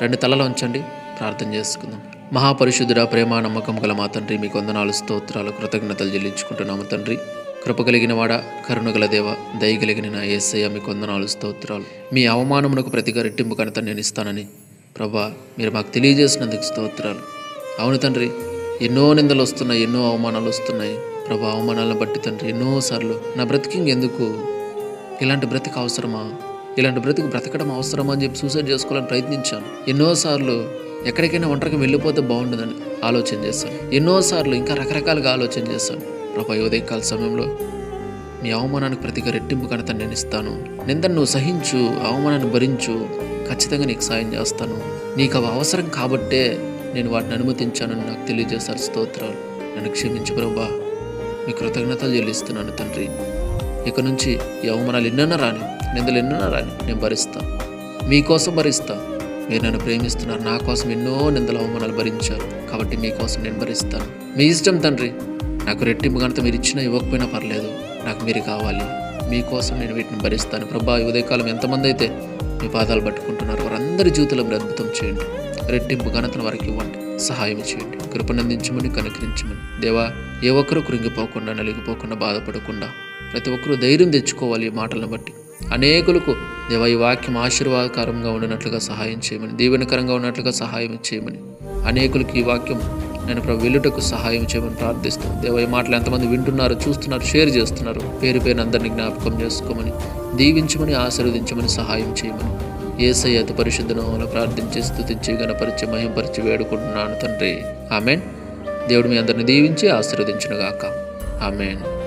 రెండు తలలో ఉంచండి. ప్రార్థన చేసుకుందాం. మహాపరిశుద్ధుడ ప్రేమ నమ్మకం గల మా తండ్రి మీకు వందనాలు స్తోత్రాలు కృతజ్ఞతలు చెల్లించుకుంటున్నాము తండ్రి. కృప కలిగిన వాడ కరుణగల దేవ దయగలిగిన నా ఏసయ్య మీకు వందనాలు స్తోత్రాలు. మీ అవమానమునకు ప్రతిగా రెట్టింపు కనుక నేను ఇస్తానని ప్రభా మీరు మాకు తెలియజేసినందుకు స్తోత్రాలు. అవును తండ్రి ఎన్నో నిందలు వస్తున్నాయి ఎన్నో అవమానాలు వస్తున్నాయి. ప్రభా అవమానాలను బట్టి తండ్రి ఎన్నోసార్లు నా బ్రతికింగ్ ఎందుకు? ఇలాంటి బ్రతికి అవసరమా? ఇలాంటి బ్రతికి బ్రతకడం అవసరం అని చెప్పి సూసైడ్ చేసుకోవాలని ప్రయత్నించాను. ఎన్నోసార్లు ఎక్కడికైనా ఒంటరికి వెళ్ళిపోతే బాగుంటుందని ఆలోచన చేస్తాను ఎన్నోసార్లు ఇంకా రకరకాలుగా ఆలోచన చేస్తాను ప్రభా ఉదయకాల సమయంలో నీ అవమానానికి ప్రతిగా రెట్టింపు కనుక నేను ఇస్తాను. నిందను నువ్వు సహించు అవమానాన్ని భరించు ఖచ్చితంగా నీకు సాయం చేస్తాను. నీకు అవి అవసరం కాబట్టే నేను వాటిని అనుమతించానని నాకు తెలియజేశారు స్తోత్రాలు. నన్ను క్షమించు ప్రభా. మీ కృతజ్ఞతలు చెల్లిస్తున్నాను తండ్రి. ఇక నుంచి ఈ అవమానాలు ఎన్నైనా రాని నిందలు ఎన్నో రాని నేను భరిస్తా. మీకోసం భరిస్తా. మీరు నన్ను ప్రేమిస్తున్నారు. నా కోసం ఎన్నో నిందల అవమానాలు భరించారు. కాబట్టి మీకోసం నేను భరిస్తాను మీ ఇష్టం తండ్రి నాకు రెట్టింపు గణత మీరు ఇచ్చినా ఇవ్వకపోయినా పర్లేదు. నాకు మీరు కావాలి. మీకోసం నేను వీటిని భరిస్తాను. ప్రభా ఈ ఉదయకాలం ఎంతమంది అయితే మీ పాదాలు పట్టుకుంటున్నారు వారందరి జీవితంలో మీరు అద్భుతం చేయండి. రెట్టింపు ఘనతను వారికి ఇవ్వండి. సహాయం చేయండి. కృపనందించమని కనుకరించమని. దేవా ఏ ఒక్కరూ కృంగిపోకుండా నలిగిపోకుండా బాధపడకుండా ప్రతి ఒక్కరూ ధైర్యం తెచ్చుకోవాలి ఈ మాటలను బట్టి. అనేకులకు దేవ ఈ వాక్యం ఆశీర్వాదకరంగా ఉండినట్లుగా సహాయం చేయమని దీవెనకరంగా ఉన్నట్లుగా సహాయం చేయమని అనేకులకు ఈ వాక్యం నేను ప్రభు వెలుటకు సహాయం చేయమని ప్రార్థిస్తాను దేవ ఈ మాటలు ఎంతమంది వింటున్నారు చూస్తున్నారు షేర్ చేస్తున్నారు పేరు పేరు అందరినీ జ్ఞాపకం చేసుకోమని దీవించమని ఆశీర్వదించమని సహాయం చేయమని ఏసై అతి పరిశుద్ధనంలో ప్రార్థించి స్థుతించి గణపరిచి మహింపరిచి వేడుకుంటున్నాను తండ్రి. ఆమెన్. దేవుడు మీ అందరిని దీవించి ఆశీర్వదించునుగాక. ఆమెన్.